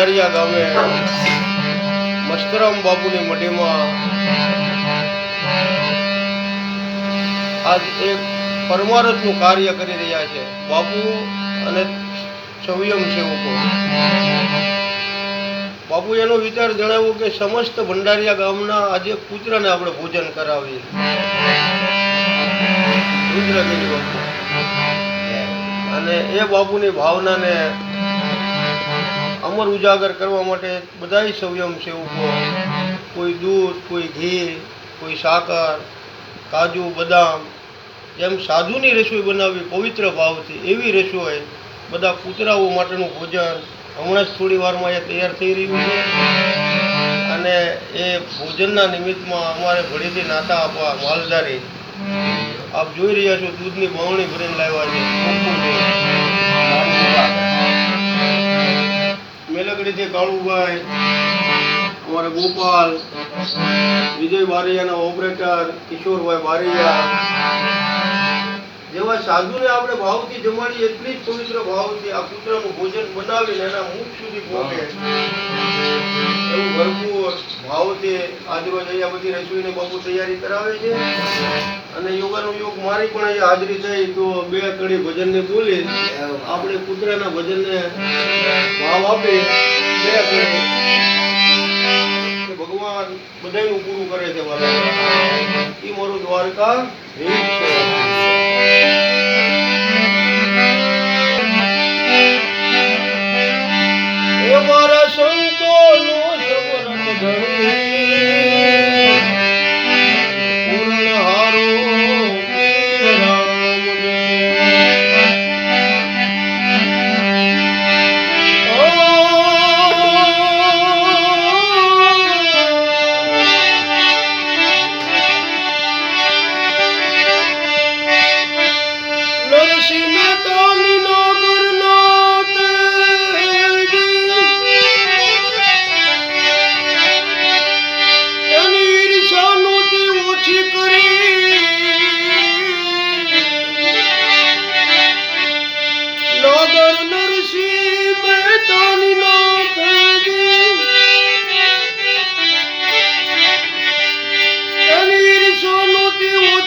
ભંડારીયા ગામે મસ્તરામ બાપુની મઢીમાં આજ એક પરમારથનું કાર્ય કરી રહ્યા છે. બાપુ અને સંયમ સેવકો. બાપુ એનો વિચાર જણાવ્યો કે સમસ્ત ભંડારિયા ગામના આજે કૂતરાને આપણે ભોજન કરાવીએ. રુદ્રગીરી બાપુ. અને એ બાપુની ભાવનાને અમર ઉજાગર કરવા માટે બધાય સંયમ સેવકો કોઈ દૂધ, કોઈ ઘી, કોઈ સાકર, કાજુ, બદામ, જેમ સાધુની રસોઈ બનાવવી પવિત્ર ભાવથી, એવી રસોઈ બધા કૂતરાઓ માટેનું ભોજન હમણાં જ થોડી વારમાં એ તૈયાર થઈ રહ્યું છે. અને એ ભોજનના નિમિત્તમાં અમારે ઘડીથી નાતા આપવા માલધારી. આપ જોઈ રહ્યા છો દૂધની બવણી ભરીને લાવ્યા છે. મેલકડીથી કાળુભાઈ અમારા ગોપાલ વિજય બારૈયાના ઓપરેટર કિશોરભાઈ બારૈયા. જેવા સાધુને આપણે ભાવથી જમાડી એટલી જ પવિત્ર ભાવથી આ કૂતરાનું ભોજન બનાવીને એના મુખ સુધી પહોંચે આપણે કૂતરાના ભજનને ભાવ આપી. બે કડી ભગવાન બધાયનું પૂરું કરે છે મારા. મારું દ્વારકા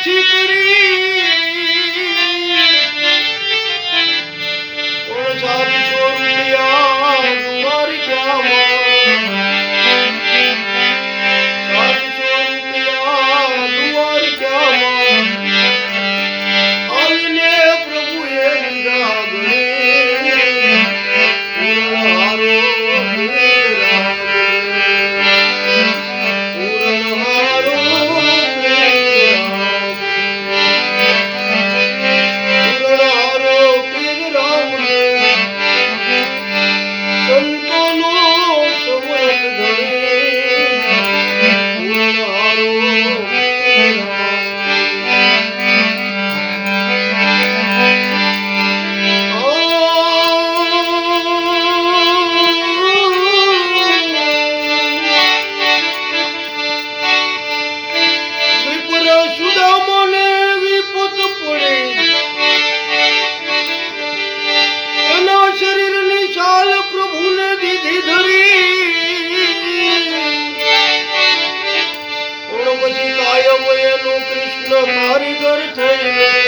মুর্শিদ কারিগর ছেড়ে